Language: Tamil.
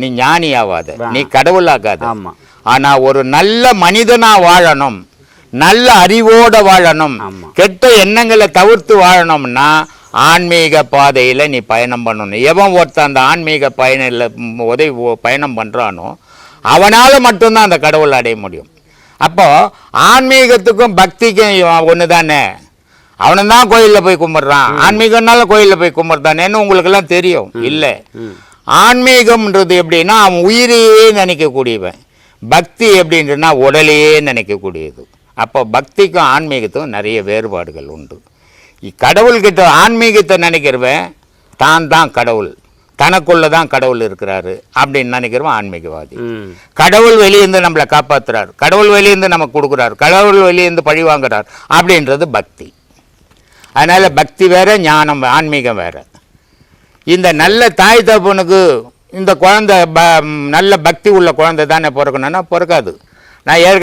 நீ ஞானி ஆகாத நீ கடவுள் ஆகாத ஆனா ஒரு நல்ல மனிதனா வாழணும். நல்ல அறிவோட வாழணும். கெட்ட எண்ணங்களை தவிர்த்து வாழணும்னா ஆன்மீக பாதையில நீ பயணம் பண்ணணும். எவன் ஒருத்தன் அந்த ஆன்மீக பயணில் உதவி பயணம் பண்றானோ அவனால மட்டும்தான் அந்த கடவுள் அடைய முடியும். அப்போ ஆன்மீகத்துக்கும் பக்திக்கும் ஒன்று தானே அவனும் தான் கோயிலில் போய் கும்பிட்றான். ஆன்மீகம்னால கோயிலில் போய் கும்பிட்றானேன்னு உங்களுக்கெல்லாம் தெரியும். இல்லை. ஆன்மீகம்ன்றது எப்படின்னா அவன் உயிரையே நினைக்கக்கூடியவன். பக்தி எப்படின்றனா உடலையே நினைக்கக்கூடியது. அப்போ பக்திக்கும் ஆன்மீகத்துக்கும் நிறைய வேறுபாடுகள் உண்டு. கடவுள்கிட்ட ஆன்மீகத்தை நினைக்கிறவன் தான் தான் கடவுள். தனக்குள்ள தான் கடவுள் இருக்கிறாரு அப்படின்னு நினைக்கிறவன் ஆன்மீகவாதி. கடவுள் வெளியேந்து நம்மளை காப்பாத்துறார். கடவுள் வெளியேந்து நமக்கு கொடுக்குறார். கடவுள் வெளியேந்து பழி வாங்குறார் அப்படின்றது பக்தி. அதனால பக்தி வேற ஞானம் ஆன்மீகம் வேற. இந்த நல்ல தாய் தகப்பனுக்கு இந்த குழந்தை ப நல்ல பக்தி உள்ள குழந்தை தானே பிறக்கணும்னா பிறக்காது. நான் ஏற்க